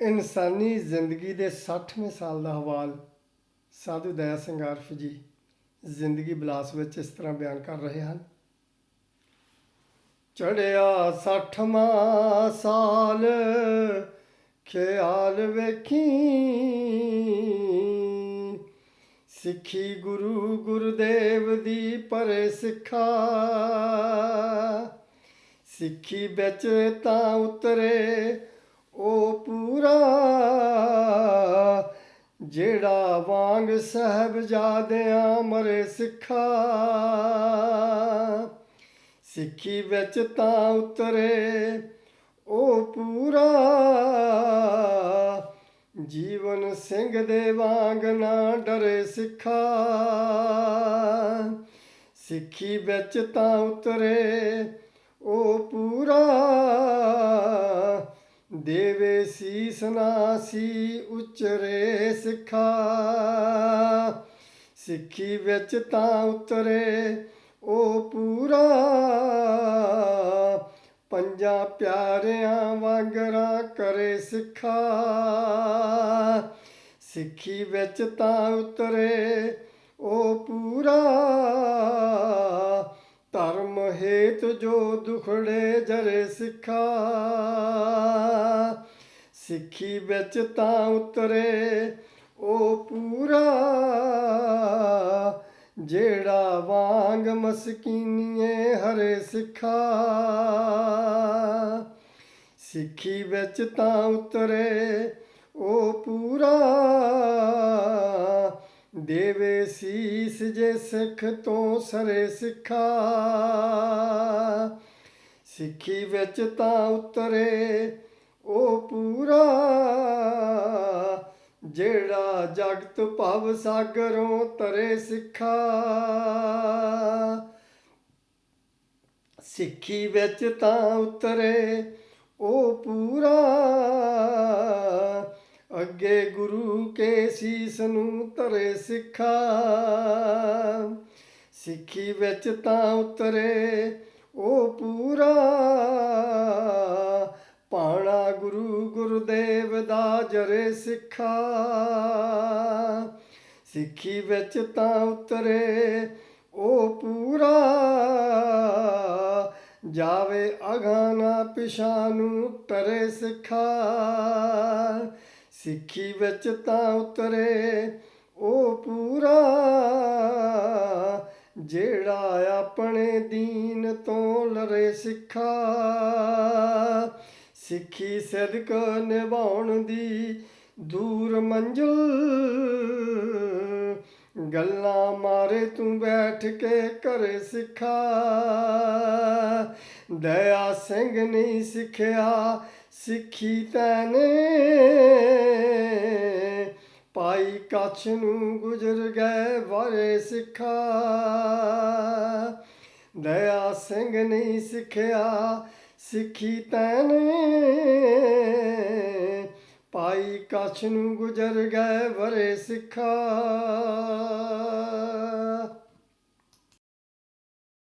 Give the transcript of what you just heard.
ਇਨਸਾਨੀ ਜ਼ਿੰਦਗੀ ਦੇ 60ਵੇਂ ਸਾਲ ਦਾ ਹਵਾਲ ਸਾਧੂ ਦਇਆ ਸਿੰਘ ਆਰਫ ਜੀ ਜ਼ਿੰਦਗੀ ਬਲਾਸ ਵਿੱਚ ਇਸ ਤਰ੍ਹਾਂ ਬਿਆਨ ਕਰ ਰਹੇ ਹਨ। ਚੜਿਆ 60ਵਾਂ ਸਾਲ, ਖਿਆਲ ਵੇਖੀ। ਸਿੱਖੀ ਗੁਰੂ ਗੁਰਦੇਵ ਦੀ ਪਰੇ ਸਿੱਖਾ। ਸਿੱਖੀ ਵਿੱਚ ਤਾਂ ਉਤਰੇ ਉਹ ਪੂਰਾ, ਜਿਹੜਾ ਵਾਂਗ ਸਹਬਜ਼ਾਦਿਆਂ ਮਰੇ ਸਿੱਖਾ। ਸਿੱਖੀ ਵਿੱਚ ਤਾਂ ਉਤਰੇ ਉਹ ਪੂਰਾ, ਜੀਵਨ ਸਿੰਘ ਦੇ ਵਾਂਗ ਨਾ ਡਰੇ ਸਿੱਖਾ। ਸਿੱਖੀ ਵਿੱਚ ਤਾਂ ਉਤਰੇ ਉਹ ਪੂਰਾ ਦੇਵੇ ਸੀਸ ਨਾਸੀ, ਉਚਰੇ ਸਿੱਖਾ। ਸਿੱਖੀ ਵਿੱਚ ਤਾਂ ਉਤਰੇ ਉਹ ਪੂਰਾ। ਪੰਜਾਂ ਪਿਆਰਿਆਂ ਵਾਂਗਰਾ ਕਰੇ ਸਿੱਖਾ। ਸਿੱਖੀ ਵਿੱਚ ਤਾਂ ਉਤਰੇ ਉਹ ਪੂਰਾ। ਧਰਮ ਹੇਤ ਜੋ ਦੁਖੜੇ ਜਰੇ ਸਿੱਖਾ। ਸਿੱਖੀ ਵਿੱਚ ਤਾਂ ਉਤਰੇ, ਉਹ ਪੂਰਾ। ਜਿਹੜਾ ਵਾਂਗ ਮਸਕੀਨੀਏ, ਹਰੇ ਸਿੱਖਾ। ਸਿੱਖੀ ਵਿੱਚ ਤਾਂ ਉਤਰੇ, ਉਹ ਪੂਰਾ। ਦੇਵੇ ਸੀਸ ਜੇ ਸਿੱਖ ਤੋਂ ਸਰੇ ਸਿੱਖਾ। ਸਿੱਖੀ ਵਿੱਚ ਤਾਂ ਉਤਰੇ ਉਹ ਪੂਰਾ, ਜਿਹੜਾ ਜਗਤ ਭਵ ਸਾਗਰੋਂ ਤਰੇ ਸਿੱਖਾ। ਸਿੱਖੀ ਵਿੱਚ ਤਾਂ ਉਤਰੇ ਉਹ ਪੂਰਾ। ਅੱਗੇ ਗੁਰੂ ਕੇ ਸੀਸ ਨੂੰ ਧਰੇ ਸਿੱਖਾ। ਸਿੱਖੀ ਵਿੱਚ ਤਾਂ ਉਤਰੇ ਉਹ ਪੂਰਾ। ਪਾਣਾ ਗੁਰੂ ਗੁਰਦੇਵ ਦਾ ਜਰੇ ਸਿੱਖਾ। ਸਿੱਖੀ ਵਿੱਚ ਤਾਂ ਉਤਰੇ, ਉਹ ਪੂਰਾ ਜਾਵੇ ਅਗਾ ਨਾ ਨੂੰ ਤਰੇ ਸਿੱਖਾ। ਸਿੱਖੀ ਵਿੱਚ ਤਾਂ ਉਤਰੇ, ਉਹ ਪੂਰਾ ਜਿਹੜਾ ਆਪਣੇ ਦੀਨ ਤੋਂ ਲਰੇ ਸਿੱਖਾ। ਸਿੱਖੀ ਸਿਰਕ ਨਿਭਾਉਣ ਦੀ ਦੂਰ ਮੰਜ਼ਲ। ਗੱਲਾਂ ਮਾਰੇ ਤੂੰ ਬੈਠ ਕੇ ਕਰੇ ਸਿੱਖਾ। ਦਇਆ ਸਿੰਘ ਨਹੀਂ ਸਿੱਖਿਆ, ਸਿੱਖੀ ਤੈਨੇ। ਪਾਈ ਕੱਛ ਨੂੰ ਗੁਜ਼ਰ ਗਏ ਵਾਰੇ ਸਿੱਖਾ। ਦਇਆ ਸਿੰਘ ਨਹੀਂ ਸਿੱਖਿਆ ਸਿੱਖੀ ਤੈਨੇ ਪਾਈ ਕਛ ਨੂੰ ਗੁਜਰ ਗਏ ਵਰੇ ਸਿੱਖਾ।